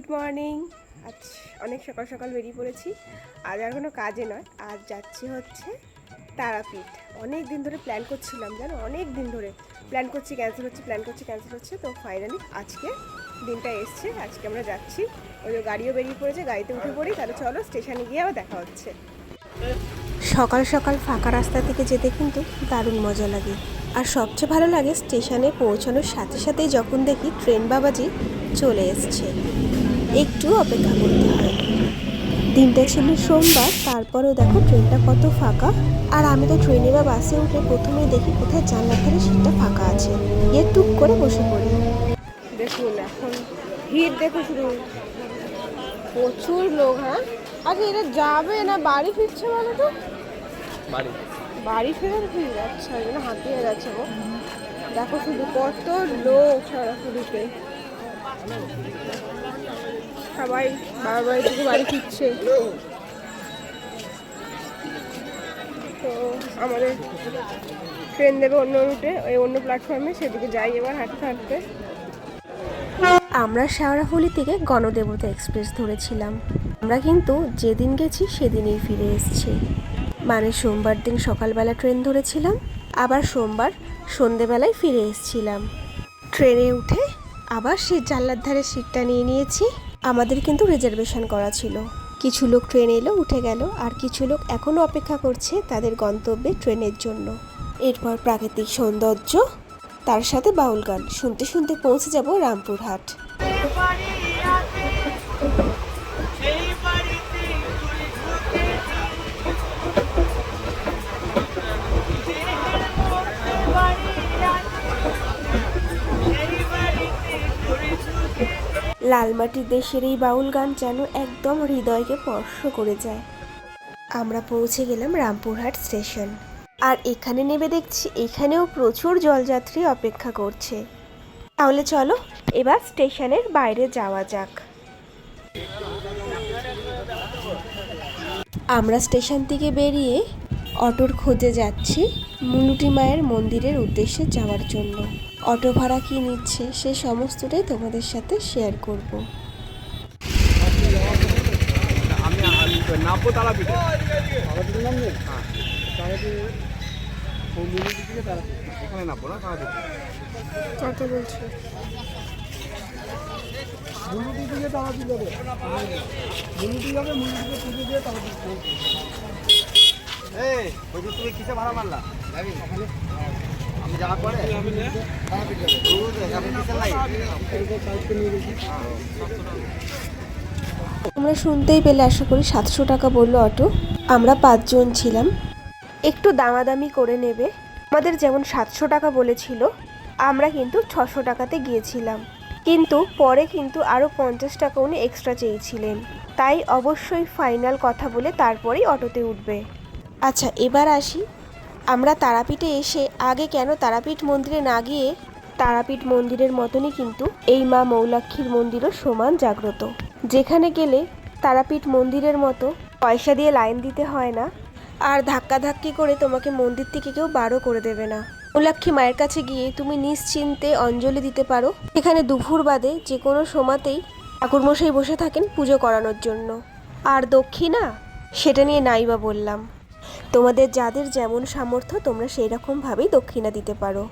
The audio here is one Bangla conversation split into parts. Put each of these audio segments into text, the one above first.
Good morning. আজ অনেক সকাল সকাল বেরিয়ে পড়েছি। আজ আর কোনো কাজে নয়, আজ যাচ্ছি হচ্ছে তারাপীঠ। অনেক দিন ধরে প্ল্যান করছিলাম, জানো? অনেক দিন ধরে প্ল্যান করছি ক্যান্সেল হচ্ছে প্ল্যান করছি ক্যান্সেল হচ্ছে। তো ফাইনালি আজকে দিনটা এসছে, আজকে আমরা যাচ্ছি। ওই গাড়িও বেরিয়ে পড়েছে, গাড়িতে উঠে পড়ি, তাহলে চলো স্টেশনে গিয়ে আবার দেখা হচ্ছে। সকাল সকাল ফাঁকা রাস্তা থেকে যেতে কিন্তু দারুণ মজা লাগে। আর সবচেয়ে ভালো লাগে স্টেশনে পৌঁছানোর সাথে সাথেই যখন দেখি ট্রেন বাবাজি চলে এসছে। একটু অপেক্ষা করতে হয়। দিনটা ছিল সোমবার তারপরেও দেখো ট্রেনটা কত ফাঁকা। আর আমি তো ট্রেনে বা বাসে উঠে প্রথমেই দেখি কোথায় জানলার ধারে সিটটা ফাঁকা আছে। গিয়ে টুক করে বসে পড়ি। দেখুন এখন ভিড় দেখো শুধু। প্রচুর লোক হ্যাঁ? আচ্ছা এটা যাবে না বাড়ি ফিরছে বলো তো? বাড়ি। বাড়ি ফেরার ভিড় আচ্ছা এই জন্য হাঁপিয়ে গেছে গো। দেখো শুধু কত লোক সরাসরিতে সবাই বাবার বাড়ি থেকে বাড়ি ফিরছে। তো আমাদের ট্রেন দেবে অন্য রুটে ওই অন্য প্ল্যাটফর্মে সেদিকে যাই এবার হাঁটতে হাঁটতে। আমরা শেওড়াফুলি থেকে গণদেবতা এক্সপ্রেস ধরেছিলাম। আমরা কিন্তু যেদিন গেছি, সেদিনই ফিরে এসেছি। মানে সোমবার দিন সকালবেলা ট্রেন ধরেছিলাম, আবার সোমবার সন্ধেবেলায় ফিরে এসেছিলাম। ট্রেনে উঠে আবার সেই জানলার ধারে সিটটা নিয়ে নিয়েছি। আমাদের কিন্তু রিজার্ভেশন করা ছিল। কিছু লোক ট্রেনে এলো, উঠে গেল, আর কিছু লোক এখনও অপেক্ষা করছে তাদের গন্তব্যে ট্রেনের জন্য। এরপর প্রাকৃতিক সৌন্দর্য, তার সাথে বাউল গান। শুনতে শুনতে পৌঁছে যাব রামপুরহাট। লালমাটির দেশের এই বাউল গান যেন একদম হৃদয়কে স্পর্শ করে যায়। আমরা পৌঁছে গেলাম রামপুরহাট স্টেশন। আর এখানে নেবে দেখছি, এখানেও প্রচুর জলযাত্রী অপেক্ষা করছে। তাহলে চলো, এবার স্টেশনের বাইরে যাওয়া যাক। আমরা স্টেশন থেকে বেরিয়ে অটোর খোঁজে যাচ্ছি মুনুটি মায়ের মন্দিরের উদ্দেশ্যে যাওয়ার জন্য। অটো ভাড়া কি নিচ্ছে সে সমস্তটাই তোমাদের সাথে শেয়ার করব। এই তুমি কিসে ভাড়া মারলা? তোমরা শুনতেই পেলে, আশা করি সাতশো টাকা বলল অটো। আমরা পাঁচজন ছিলাম। একটু দামাদামি করে নেবে। আমাদের যেমন সাতশো টাকা বলেছিল, আমরা কিন্তু ছশো টাকাতে গিয়েছিলাম। কিন্তু পরে কিন্তু আরও পঞ্চাশ টাকা উনি এক্সট্রা চেয়েছিলেন। তাই অবশ্যই ফাইনাল কথা বলে তারপরেই অটোতে উঠবে। আচ্ছা এবার আসি। আমরা তারাপীঠে এসে আগে কেন তারাপীঠ মন্দিরে না গিয়ে তারাপীঠ মন্দিরের মতনই কিন্তু এই মা মৌলাক্ষীর মন্দিরও সমান জাগ্রত। যেখানে গেলে তারাপীঠ মন্দিরের মতো পয়সা দিয়ে লাইন দিতে হয় না, আর ধাক্কাধাক্কি করে তোমাকে মন্দির থেকে কেউ বারো করে দেবে না। মৌলাক্ষী মায়ের কাছে গিয়ে তুমি নিশ্চিন্তে অঞ্জলি দিতে পারো। এখানে দুপুর বাদে যে কোনো সময়তেই ঠাকুরমশাই বসে থাকেন পুজো করানোর জন্য। আর দক্ষিণা, সেটা নিয়ে নাই বা বললাম। তোমাদের যাদের যেমন সামর্থ্য, তোমরা সেই রকমভাবেই দক্ষিণা দিতে পারো।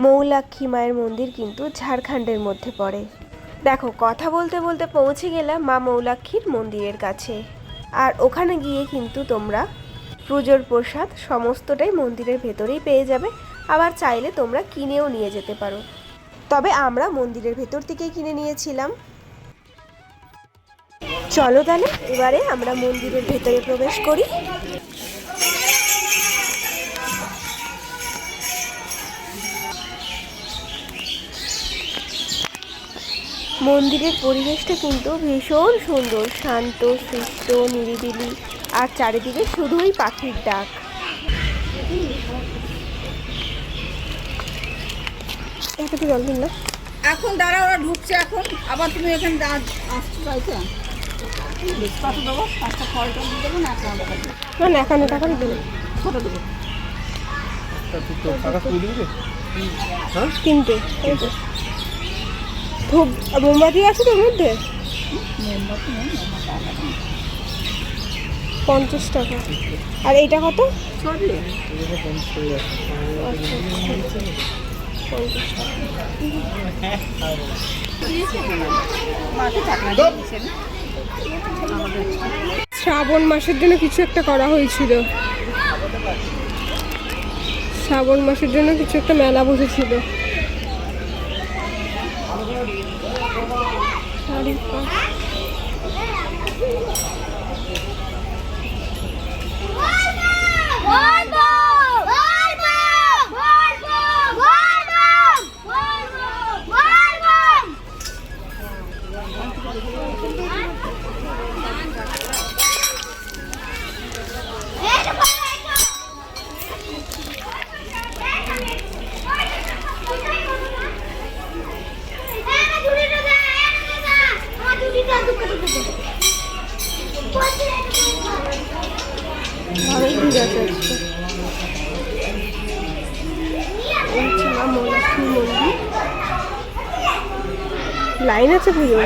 মৌলাক্ষী মায়ের মন্দির কিন্তু ঝাড়খণ্ডের মধ্যে পড়ে। দেখো, কথা বলতে বলতে পৌঁছে গেলাম মা মৌলাক্ষীর মন্দিরের কাছে। আর ওখানে গিয়ে কিন্তু তোমরা পুজোর প্রসাদ সমস্তটাই মন্দিরের ভেতরেই পেয়ে যাবে। আবার চাইলে তোমরা কিনেও নিয়ে যেতে পারো। তবে আমরা মন্দিরের ভেতর থেকেই কিনে নিয়েছিলাম। চলো তাহলে, এবারে আমরা মন্দিরের ভেতরে প্রবেশ করি। মন্দিরের পরিবেশটা কিন্তু ভীষণ সুন্দর শান্ত সুস্থ নিরিবিলি আর চারিদিকে শুধুই পাখির ডাক। একটু জল দিন না। এখন দাঁড়া ওরা ঢুকছে এখন। আবার তুমি এখানে আসছো দেবো না এখানে দেবো। ছোটো দেবো। দিবি তিনটে তো। ধূপ মোমবাতি আছে তোর মধ্যে। পঞ্চাশ টাকা। আর এইটা কত? শ্রাবণ মাসের জন্য কিছু একটা করা হয়েছিল। শ্রাবণ মাসের জন্য কিছু একটা মেলা বসেছিল। শাড়ি পা- ভালোই ভিড় আছে আজকে। এই হচ্ছে মা মনলক্ষ্মী মন্দির লাইন আছে পুজো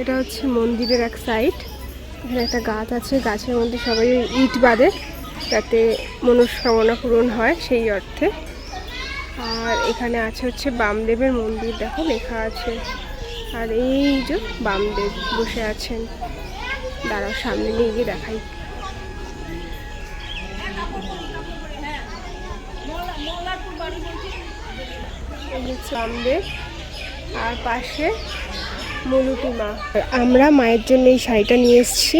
এটা হচ্ছে মন্দিরের এক সাইড এখানে একটা গাছ আছে, গাছের মধ্যে সবাই ইট বাঁধে, যাতে মনস্কামনা পূরণ হয় সেই অর্থে। আর এখানে আছে হচ্ছে বামদেবের মন্দির, দেখো লেখা আছে। আর এই যে বামদেব বসে আছেন, দাঁড়াও সামনে নিয়ে গিয়ে দেখাই। বামদেব, আর পাশে মলুটি মা আমরা মায়ের জন্য এই শাড়িটা নিয়ে এসেছি।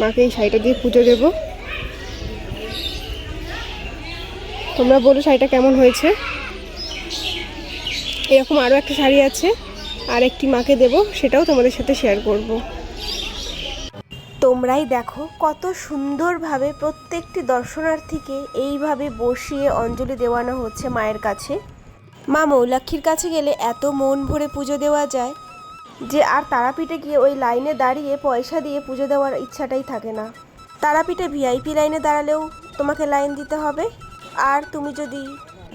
মাকে এই শাড়িটা দিয়ে পুজো দেব। তোমরা বলো শাড়িটা কেমন হয়েছে? এরকম আরও একটা শাড়ি আছে, আর একটি মাকে দেব, সেটাও তোমাদের সাথে শেয়ার করব। তোমরাই দেখো কত সুন্দরভাবে প্রত্যেকটি দর্শনার্থীকে এইভাবে বসিয়ে অঞ্জলি দেওয়ানো হচ্ছে মায়ের কাছে। মা মৌলাক্ষীর কাছে গেলে এত মন ভরে পুজো দেওয়া যায়। যে আর তারাপীঠে গিয়ে ওই লাইনে দাঁড়িয়ে পয়সা দিয়ে পুজো দেওয়ার ইচ্ছাটাই থাকে না। তারাপীঠে ভিআইপি লাইনে দাঁড়ালেও তোমাকে লাইন দিতে হবে। আর তুমি যদি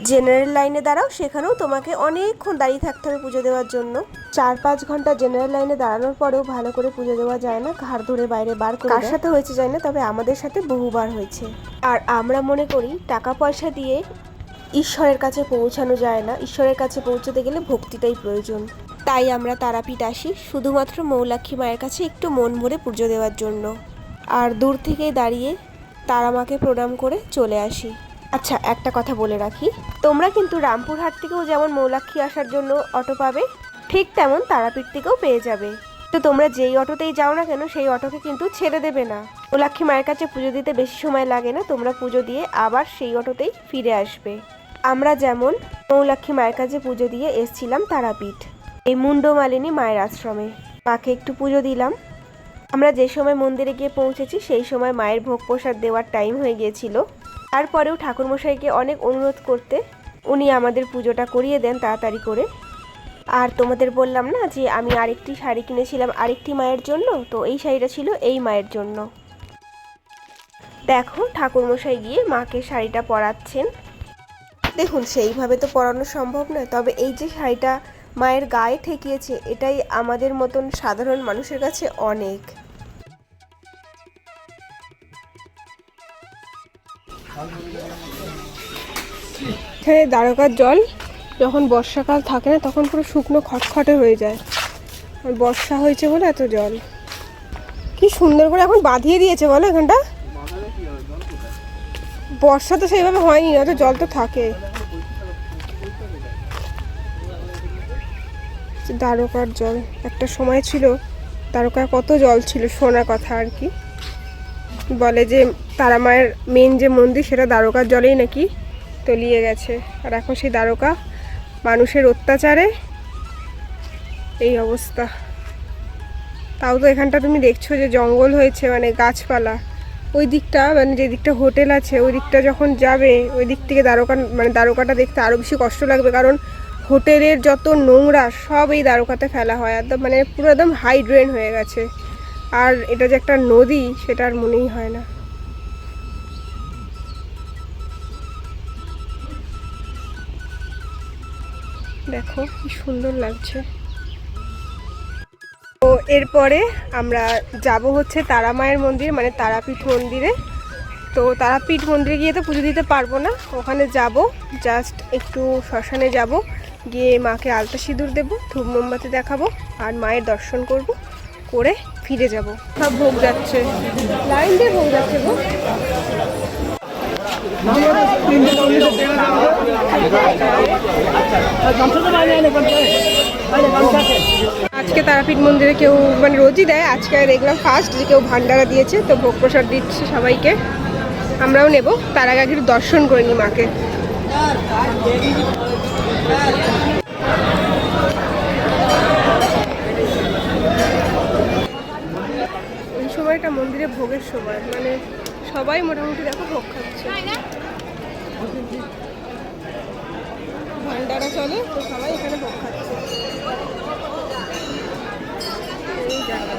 জেনারেল লাইনে দাঁড়াও সেখানেও তোমাকে অনেকক্ষণ দাঁড়িয়ে থাকতে হবে পুজো দেওয়ার জন্য। চার পাঁচ ঘণ্টা জেনারেল লাইনে দাঁড়ানোর পরেও ভালো করে পুজো দেওয়া যায় না। ঘাড় ধরে বাইরে বার করে কার সাথে হয়েছে যায় না তবে আমাদের সাথে বহুবার হয়েছে। আর আমরা মনে করি টাকা পয়সা দিয়ে ঈশ্বরের কাছে পৌঁছানো যায় না। ঈশ্বরের কাছে পৌঁছতে গেলে ভক্তিটাই প্রয়োজন। তাই আমরা তারাপীঠ আসি, শুধুমাত্র মৌলাক্ষী মায়ের কাছে একটু মন ভরে পুজো দেওয়ার জন্য। আর দূর থেকে দাঁড়িয়ে তারা মাকে প্রণাম করে চলে আসি। আচ্ছা একটা কথা বলে রাখি। তোমরা কিন্তু রামপুরহাট থেকেও যেমন মৌলাক্ষী আসার জন্য অটো পাবে, ঠিক তেমন তারাপীঠ থেকেও পেয়ে যাবে। তো তোমরা যেই অটোতেই যাও না কেন, সেই অটোকে কিন্তু ছেড়ে দেবে না। মৌলাক্ষী মায়ের কাছে পুজো দিতে বেশি সময় লাগে না, তোমরা পুজো দিয়ে আবার সেই অটোতেই ফিরে আসবে। আমরা যেমন মৌলাক্ষী মায়ের কাছে পুজো দিয়ে এসছিলাম তারাপীঠ। এই মুন্ডমালিনী মায়ের আশ্রমে। মাকে একটু পুজো দিলাম। আমরা যে সময় মন্দিরে গিয়ে পৌঁছেছি, সেই সময় মায়ের ভোগ প্রসাদ দেওয়ার টাইম হয়ে গিয়েছিল। তারপরেও ঠাকুরমশাইকে অনেক অনুরোধ করতে উনি আমাদের পুজোটা করিয়ে দেন তাড়াতাড়ি করে। আর তোমাদের বললাম না যে আমি আরেকটি শাড়ি কিনেছিলাম আরেকটি মায়ের জন্য? তো এই শাড়িটা ছিল এই মায়ের জন্য। দেখো, ঠাকুরমশাই গিয়ে মাকে শাড়িটা পরাচ্ছেন। দেখুন, সেইভাবে তো পরানো সম্ভব নয়। তবে এই যে শাড়িটা মায়ের গায়ে ঠেকিয়েছে, এটাই আমাদের মতন সাধারণ মানুষের কাছে অনেক। এখানে দ্বারকার জল, যখন বর্ষাকাল থাকে না, তখন পুরো শুকনো খটখটে হয়ে যায়। বর্ষা হয়েছে বলে এত জল। কি সুন্দর করে এখন বাঁধিয়ে দিয়েছে, বলো এখানটা? বর্ষা তো সেইভাবে হয়নি না তো জল তো থাকে। দ্বারকার জল, একটা সময় ছিল দ্বারকায় কত জল ছিল শোনা কথা আর কি। বলে যে তারা মায়ের মেন যে মন্দির, সেটা দ্বারকার জলেই নাকি তলিয়ে গেছে। আর এখন সেই দ্বারকা মানুষের অত্যাচারে। এই অবস্থা। তাও তো এখানটা তুমি দেখছ যে জঙ্গল হয়েছে মানে গাছপালা। ওই দিকটা মানে যে দিকটা হোটেল আছে, ওই দিকটা যখন যাবে, ওই দিক থেকে দ্বারকা মানে দ্বারকাটা দেখতে আরও বেশি কষ্ট লাগবে। কারণ হোটেলের যত নোংরা, সব এই দ্বারকাতে ফেলা হয়। একদম মানে পুরো একদম হাই ড্রেন হয়ে গেছে। আর এটা যে একটা নদী, সেটা আর মনেই হয় না। দেখো, কি সুন্দর লাগছে। তো এরপরে আমরা যাব হচ্ছে তারা মায়ের মন্দির মানে তারাপীঠ মন্দিরে। তো তারাপীঠ মন্দিরে গিয়ে তো পুজো দিতে পারব না, ওখানে যাব জাস্ট একটু শ্মশানে যাব, গিয়ে মাকে আলতা সিঁদুর দেবো, ধূপ মোমবাতি দেখাবো, আর মায়ের দর্শন করব, করে ফিরে যাব। সব ভোগ যাচ্ছে। লাইন দিয়ে ভোগ যাচ্ছে গো। আজকে তারাপীঠ মন্দিরে কেউ মানে রোজই দেয়। আজকে দেখলাম ফার্স্ট যে কেউ ভান্ডারা দিয়েছে, তো ভোগ প্রসাদ দিচ্ছে সবাইকে। আমরাও নেব। তার আগে একটু দর্শন করে নি মাকে। এই সময়টা মন্দিরে ভোগের সময়। মানে সবাই মোটামুটি দেখো ভোগ খাচ্ছে। ভান্ডারা চলে, তো সবাই এখানে ভোগ খাচ্ছে এই দেখো।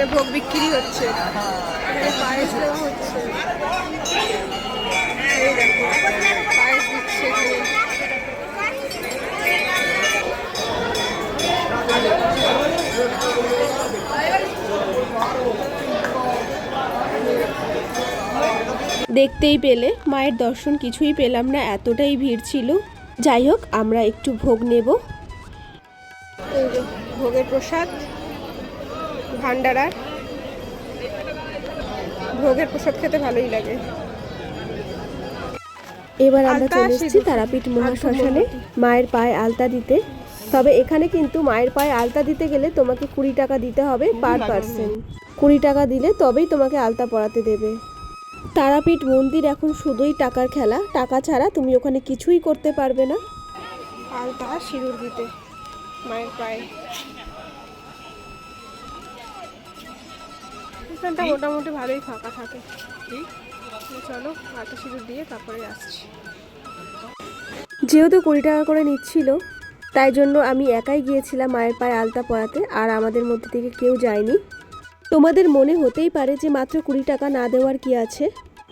এখানে ভোগ বিক্রি হচ্ছে। এখানে পায়েস দেওয়া হচ্ছে। পায়েস দিচ্ছে দেখতেই পেলে মায়ের দর্শন কিছুই পেলাম না এতটাই ভিড় ছিল। যাই হোক আমরা একটু ভোগ নেব। ভোগের প্রসাদ। ভান্ডারার ভোগের প্রসাদ খেতে ভালোই লাগে। এবার আমরা চলে এসেছি তারাপীঠ মহাশ্মশানে মায়ের পায়ে আলতা দিতে। তবে এখানে কিন্তু মায়ের পায়ে আলতা দিতে গেলে তোমাকে কুড়ি টাকা দিতে হবে পার পার্সন কুড়ি টাকা দিলে তবেই তোমাকে আলতা পরাতে দেবে। তারাপীঠ মন্দির এখন শুধুই টাকার খেলা। টাকা ছাড়া তুমি ওখানে কিছুই করতে পারবে না। আলতা সিঁদুর দিতে মায়ের পায়ে। এখানটা মোটামুটি ভালোই ফাঁকা থাকে। চলো আলতা সিঁদুর দিয়ে তারপরে আসছি। যেহেতু কুড়ি টাকা করে নিচ্ছিল তাই জন্য আমি একাই গিয়েছিলাম মায়ের পায়ে আলতা পরাতে আর আমাদের মধ্যে থেকে কেউ যায়নি। তোমাদের মনে হতেই পারে যে মাত্র কুড়ি টাকা না দেওয়ার কি আছে?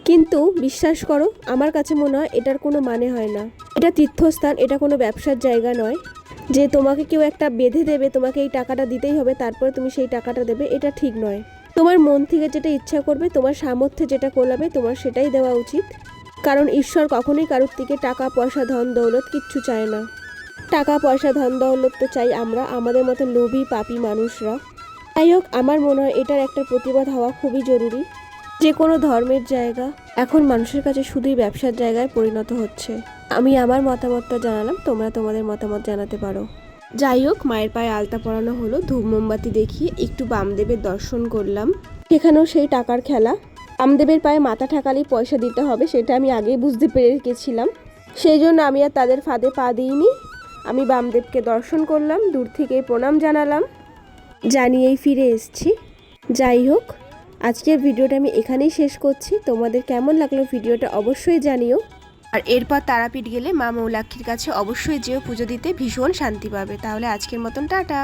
কিন্তু বিশ্বাস করো আমার কাছে মনে হয় এটার কোনো মানে হয় না। এটা তীর্থস্থান এটা কোনো ব্যবসার জায়গা নয়। যে তোমাকে কেউ একটা বেঁধে দেবে তোমাকে এই টাকাটা দিতেই হবে তারপরে তুমি সেই টাকাটা দেবে এটা ঠিক নয়। তোমার মন থেকে যেটা ইচ্ছা করবে, তোমার সামর্থ্যে যেটা কোলাবে, তোমার সেটাই দেওয়া উচিত। কারণ ঈশ্বর কখনোই কারোর থেকে টাকা, পয়সা, ধন, দৌলত কিচ্ছু চায় না। টাকা, পয়সা, ধন, দৌলত তো চাই আমরা, আমাদের মতো লোভী, পাপি মানুষরা। যাই হোক, আমার মনে হয় এটার একটা প্রতিবাদ হওয়া খুবই জরুরি। যে কোনো ধর্মের জায়গা, এখন মানুষের কাছে শুধুই ব্যবসার জায়গায় পরিণত হচ্ছে। আমি আমার মতামতটা জানালাম, তোমরা তোমাদের মতামত জানাতে পারো। যাই হোক, মায়ের পায়ে আলতা পরানো হলো। ধূপ মোমবাতি দেখিয়ে একটু বামদেবের দর্শন করলাম। সেখানেও সেই টাকার খেলা। বামদেবের পায়ে মাথা ঠাকালেই পয়সা দিতে হবে, সেটা আমি আগেই বুঝতে পেরে গেছিলাম। সেই জন্য আমি আর তাদের ফাঁদে পা দিইনি। আমি বামদেবকে দর্শন করলাম, দূর থেকে প্রণাম জানালাম। জানিয়েই ফিরে এসেছি। যাই হোক, আজকের ভিডিওটা আমি এখানেই শেষ করছি। তোমাদের কেমন লাগল ভিডিওটা অবশ্যই জানিও। আর এরপর তারাপীঠ গেলে মা মৌলাক্ষীর কাছে অবশ্যই যেও পুজো দিতে ভীষণ শান্তি পাবে। তাহলে আজকের মতন টাটা।